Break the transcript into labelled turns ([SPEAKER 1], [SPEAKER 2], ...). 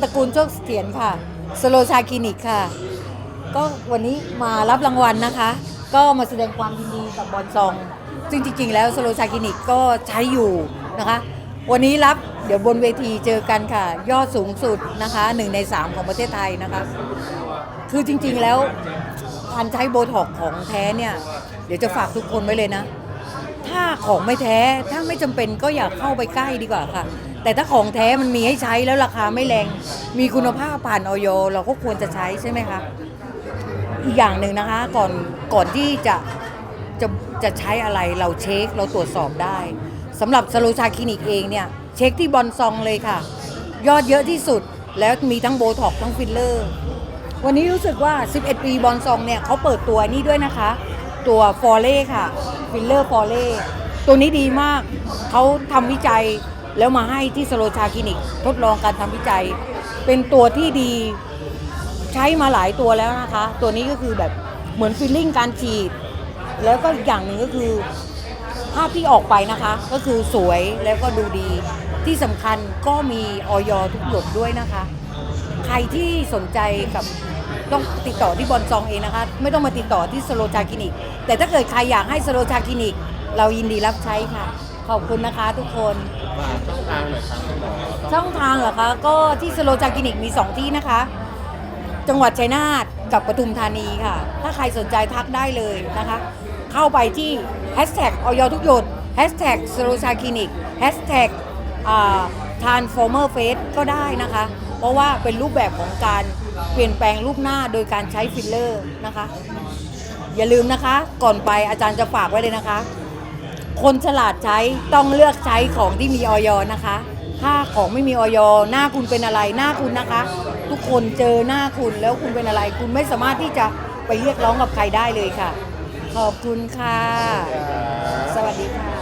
[SPEAKER 1] ตระกูลโชคเสถียรค่ะสโลชาคลินิกค่ะ ก็วันนี้มารับรางวัลนะคะ ก็มาแสดงความยินดีกับบอลซอง ซึ่งจริงๆ แล้วสโลชาคลินิกก็ใช้อยู่นะคะ วันนี้รับเดี๋ยวบนเวทีเจอกันค่ะ ยอดสูงสุดนะคะหนึ่งในสามของประเทศไทยนะคะ คือจริงๆแล้วการใช้โบท็อกของแท้เนี่ย เดี๋ยวจะฝากทุกคนไว้เลยนะ ถ้าของไม่แท้ถ้าไม่จำเป็นก็อย่าเข้าไปใกล้ดีกว่าค่ะ แต่ถ้าของแท้มันมีให้ใช้แล้วราคาไม่แรง มีคุณภาพผ่านออยเราก็ควรจะใช้ใช่ไหมคะอีกอย่างหนึ่งนะคะก่อนก่อนที่จะจะจะใช้อะไรเราเช็คเราตรวจสอบได้สำหรับสโลชาคลินิกเองเนี่ยเช็คที่บอลซองเลยค่ะ ยอดเยอะที่สุดแล้วมีทั้งโบท็อกทั้งฟิลเลอร์ วันนี้รู้สึกว่า 11 ปีบอลซองเนี่ยเขาเปิดตัวนี่ด้วยนะคะ ตัวฟอร์เล่ค่ะฟิลเลอร์ฟอร์เล่ตัวนี้ดีมาก เขาทำวิจัยแล้วมาให้ที่สโลชาคลินิก ทดลองการทำวิจัย เป็นตัวที่ดีใช้มาหลายตัวแล้วนะคะ ตัวนี้ก็คือแบบเหมือนฟิลลิ่งการฉีด แล้วก็อีกอย่างหนึ่งก็คือภาพที่ออกไปนะคะ ก็คือสวยแล้วก็ดูดี ที่สำคัญก็มีออยทุกหยดด้วยนะคะ ใครที่สนใจกับ ต้องติดต่อที่บอลซองเองนะคะ ไม่ต้องมาติดต่อที่สโลชาคลินิก แต่ถ้าเกิดใครอยากให้สโลชาคลินิก เรายินดีรับใช้ค่ะ ขอบคุณนะคะทุกคน
[SPEAKER 2] มาช่องทางหน่อยครับคุณหมอ
[SPEAKER 1] ช่องทางเหรอคะก็ที่สโลจาคลินิกมี 2 ที่นะคะ จังหวัดชัยนาทกับปทุมธานีค่ะ ถ้าใครสนใจทักได้เลยนะคะ เข้าไปที่แฮชแท็กออยทุกหยดแฮชแท็กสโลชาคลินิกแฮชแท็กทานฟอร์เมอร์เฟสก็ได้นะคะ เพราะว่าเป็นรูปแบบของการเปลี่ยนแปลงรูปหน้าโดยการใช้ฟิลเลอร์นะคะ อย่าลืมนะคะ ก่อนไปอาจารย์จะฝากไว้เลยนะคะ คนฉลาดใช้ต้องเลือกใช้ของที่มีออยนะคะ ถ้าของไม่มีออยหน้าคุณเป็นอะไรหน้าคุณนะคะ ทุกคนเจอหน้าคุณแล้วคุณเป็นอะไร คุณไม่สามารถที่จะไปเรียกร้องกับใครได้เลยค่ะ ขอบคุณค่ะ สวัสดีค่ะ